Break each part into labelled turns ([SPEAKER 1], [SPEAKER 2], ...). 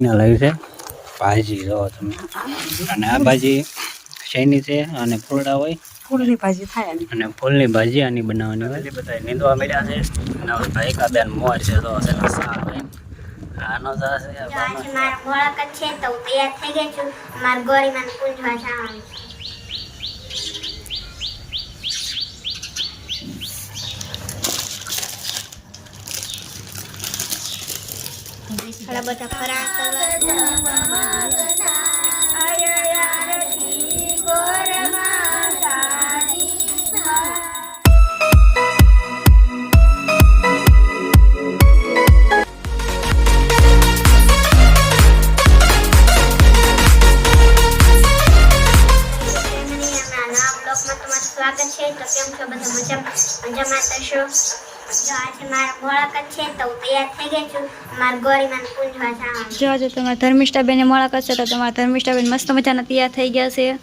[SPEAKER 1] એના લાવી છે. ભાજી જો તમે. અને આ ભાજી શેની છે અને ફૂલડા હોય?
[SPEAKER 2] ફૂલની ભાજી થાય
[SPEAKER 1] અને ફૂલની ભાજી આની બનાવવાની હોય? બધા નીંદવા મળ્યા છે. અને ભાઈ કા બેન મોર છે તો છે આનો જા છે
[SPEAKER 3] તો તૈયાર થઈ ગઈ છું. મારા ગોળીમાં પૂંજવા જવાનું છે થોડા બધા ફરાળ કરવા ફેમિલી અમારા નવા બ્લોગમાં તમારું સ્વાગત છે તો કેમ જો આજે મારા મોળક જ છે તો
[SPEAKER 4] તમારા ધર્મિષ્ઠાબેને બેન છે તો તમારા ધર્મિષ્ઠાબેન મસ્ત મજાના તૈયાર થઈ ગયા છે.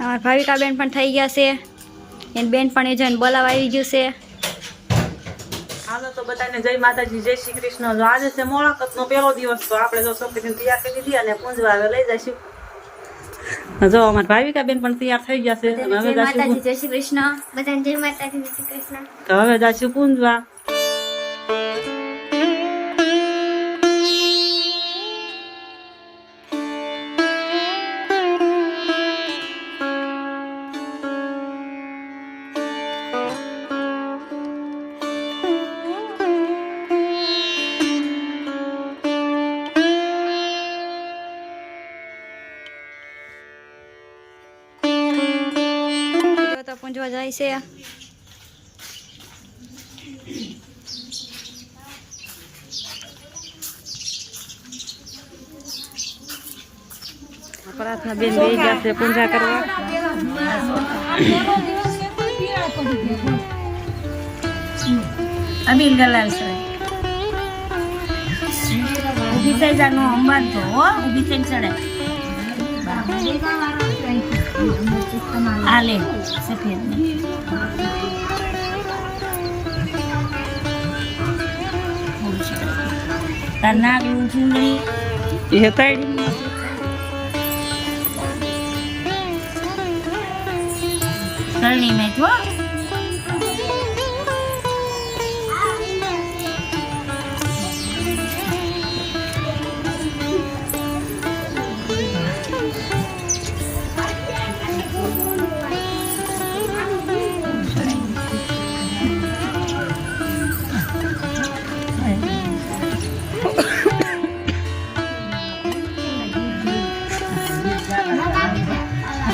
[SPEAKER 4] અમારા ભાવિકાબેન પણ થઈ ગયા છે. એને બેન પણ એ જઈને બોલાવા આવી ગયું છે.
[SPEAKER 2] તો બધાને જય માતાજી જય શ્રી કૃષ્ણ. જો આજે છે મોળાકત નો પહેલો દિવસ તો આપણે જો છોકરીને તૈયાર કરી દીધી અને પૂંજવા હવે લઈ જઈશું. જો અમારા ભાવિકા બેન પણ તૈયાર થઈ ગયા છે. હવે
[SPEAKER 4] જય માતાજી જય શ્રી કૃષ્ણ.
[SPEAKER 3] બધાને જય માતાજી જય શ્રી કૃષ્ણ.
[SPEAKER 2] તો હવે જઈશું પૂંજવા.
[SPEAKER 4] જો તો પૂંજવા જાય છે
[SPEAKER 2] પ્રાર્થના બેન પૂજા કરવા.
[SPEAKER 5] અબીલ ગલાલ છે ઊભી થઈ જા, નો અંબાર તો ઊભી ચડે. આ લે સફેદ નાગલું ચૂંદડી
[SPEAKER 2] એ હેતાડી
[SPEAKER 5] કરણી મેં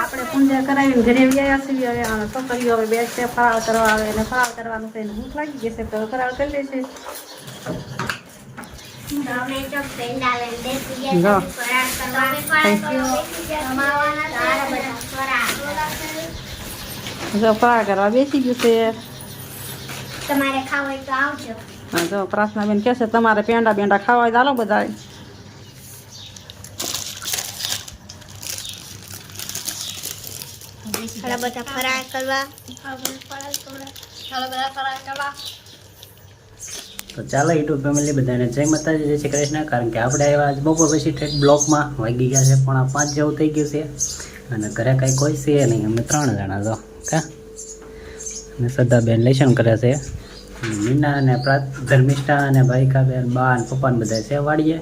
[SPEAKER 2] આપણે પૂજા કરાવીને ઘરે વ્યાયા છીએ. હવે આ છોકરીઓ હવે બેસશે ફરાળ કરવા આવે અને ફરાળ કરવાનું થઈને ભૂખ લાગી જશે તો ફરાળ કરી.
[SPEAKER 3] ગયા છે ફરાળ કરવા બેસી ગયા
[SPEAKER 2] છે.
[SPEAKER 3] તમારે ખાવું હોય તો આવજો.
[SPEAKER 2] જો પ્રાર્થના બેન કહેશે તમારે પેંડા બેંડા ખાવા હોય તો હાલો બધા
[SPEAKER 3] થોડા બધા ફરાળ કરવા.
[SPEAKER 1] તો ચાલો યુટ્યુબ ફેમિલી બધાને જય માતાજી, જય શ્રી કૃષ્ણ. કારણ કે આપણે આવ્યા આજ બપોર પછી ઠેઠ બ્લોકમાં. વાગી ગયા છે પણ આ પાંચ જેવું થઈ ગયું છે. અને ઘરે કાંઈ કોઈ છે નહીં. અમે ત્રણ જણા તો કા? અને સદાબેન લેશન કરે છે. મીના અને પ્રાત, ધર્મિષ્ઠા અને ભાઈકા બેન બા અને પપ્પા ને બધા છે વાડીએ.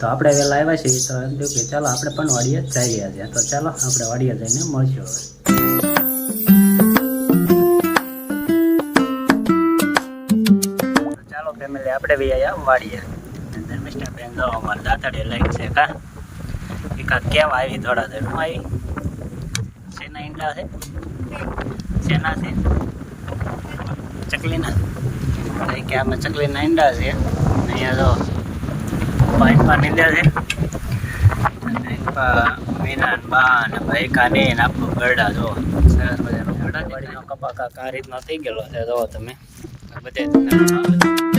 [SPEAKER 1] તો આપણે વહેલા આવ્યા છીએ. તો એમ કે ચાલો, આપણે પણ વાડીએ જઈ રહ્યા છીએ. તો ચાલો, આપણે વાડીએ જઈને મળશું હવે. ફેમિલી આપણે બી અહીંયા વાડીએ ધર્મિષ્ઠા બેન જો અમારે દાંતડે લાઈટ છે કા એકા કેમ આવી થોડા દર હું આવી શેના ઈંડા છે શેના છે ચકલીના ભાઈ કે આમાં ચકલીના ઈંડા છે અહીંયા જો પાઇપમાં નીંદે છે અને પા- મીના ને બા ને ભાઈ કાને ને આપણું ગરડા જો સરસ મજાનો ગરડા વાડીનો કપા કાંક આ રીતનો થઈ ગયેલો છે જો તમે બધે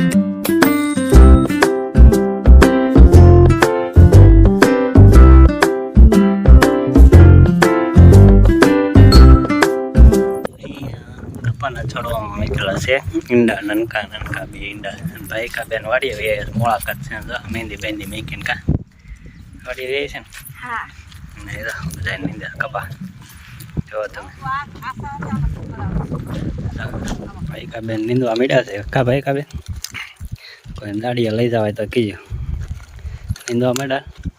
[SPEAKER 1] છે ઈંડા નનકા નનકા બે ઈંડા અને ભાઈ કા બેન વાડી એ મુલાકાત છે જો મહેંદી બેંદી મેકીને કા વાડી રહી છે ને
[SPEAKER 3] હા
[SPEAKER 1] અને એ જો બધા નીંદર કપા જો તમે ભાઈ કા બેન નીંદવા મીડ્યા છે કા ભાઈ કા બેન કોઈ દાડીએ લઈ જવાય તો કીજો નીંદવા માંડ્યા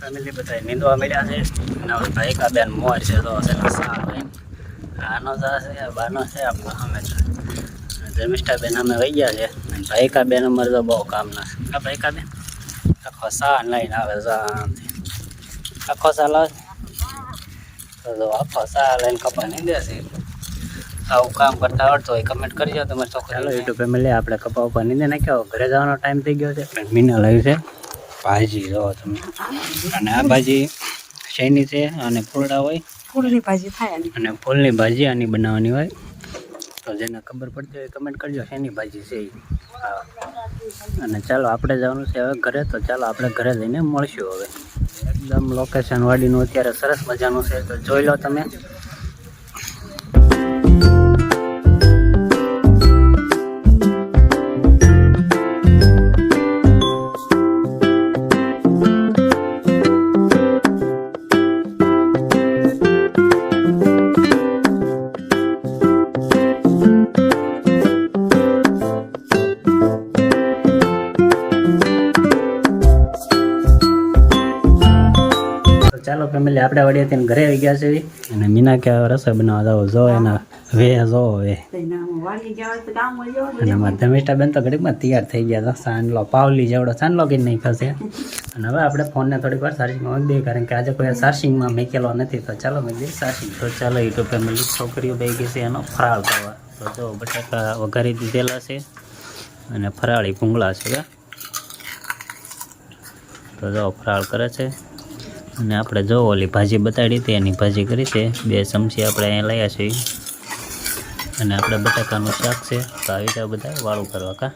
[SPEAKER 1] ફેમિલી બધા નીંદવા મળ્યા છે. અને હવે ભાઈ બેન મોર છે, તો છે આનો જા છે બાનો છે આપણો અમે ધર્મિષ્ઠા બેન અમે વહી ગયા છે. ભાઈ કા બેન અમારે તો બહુ કામના છે. આ ભાઈ કા બેન આખો સા લઈને આવે શાંતિ આખો સા લાવે તો આખો સા લઈને કપા નહીં દે છે. આવું કામ કરતા આવડતો હોય કમેન્ટ કરજો તમારે છોકરા ચાલો યુટ્યુબ ફેમિલી આપણે કપા ઉપર નીંદે નાખ્યો ઘરે જવાનો ટાઈમ થઈ ગયો છે. પણ મીના લાવ્યું છે. ભાજી જો તમે. અને આ ભાજી શેની છે અને ફૂલડા હોય?
[SPEAKER 2] ફૂલની ભાજી થાય
[SPEAKER 1] અને ફૂલની ભાજી આની બનાવવાની હોય? તો જેને ખબર પડતી હોય કમેન્ટ કરજો શેની ભાજી છે અને ચાલો આપણે જવાનું છે હવે ઘરે તો ચાલો આપણે ઘરે જઈને મળશું હવે. એકદમ લોકેશન વાડીનું અત્યારે સરસ મજાનું છે તો જોઈ લો તમે. ફેમિલી આપણે વળી તેને ઘરે આવી ગયા છે. અને મીના કે રસોઈ બનાવવા જાવ જો એના વે, જો વે. અને અમારા ધર્મિષ્ઠા બેન તો ઘડીકમાં તૈયાર થઈ ગયા હતા. સાંજલો પાવલી જેવડો સાંજલો કે નહીં ખસે. અને હવે આપણે ફોનને થોડીક વાર ચાર્જિંગમાં મૂકી દઈએ, કારણ કે આજે કોઈ ચાર્જિંગમાં મેકેલો નથી. તો ચાલો મેં દઈએ ચાર્જિંગ તો ચાલો યુટ્યુબ ફેમિલી છોકરીઓ બે ગઈ છે એનો ફરાળ કરવા. તો જો બટાકા વઘારી દીધેલા છે. અને ફરાળી ભૂંગળા છે. તો જો ફરાળ કરે છે. અને આપણે જો ઓલી ભાજી બતાડી હતી એની ભાજી કરી છે. બે ચમચી આપણે અહીંયા લયા છીએ અને આપણે બટાકાનું શાક છે. તો આવી રીતે બધા વાળું કરવા કા?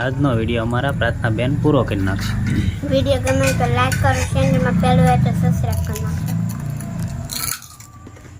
[SPEAKER 1] આજનો વીડિયો અમારા પ્રાર્થના બેન પૂરો કરી નાખશે.
[SPEAKER 3] વીડિયો ગમે તો લાઈક કરો ચેનલમાં પહેલું હોય તો સબસ્ક્રાઈબ કરો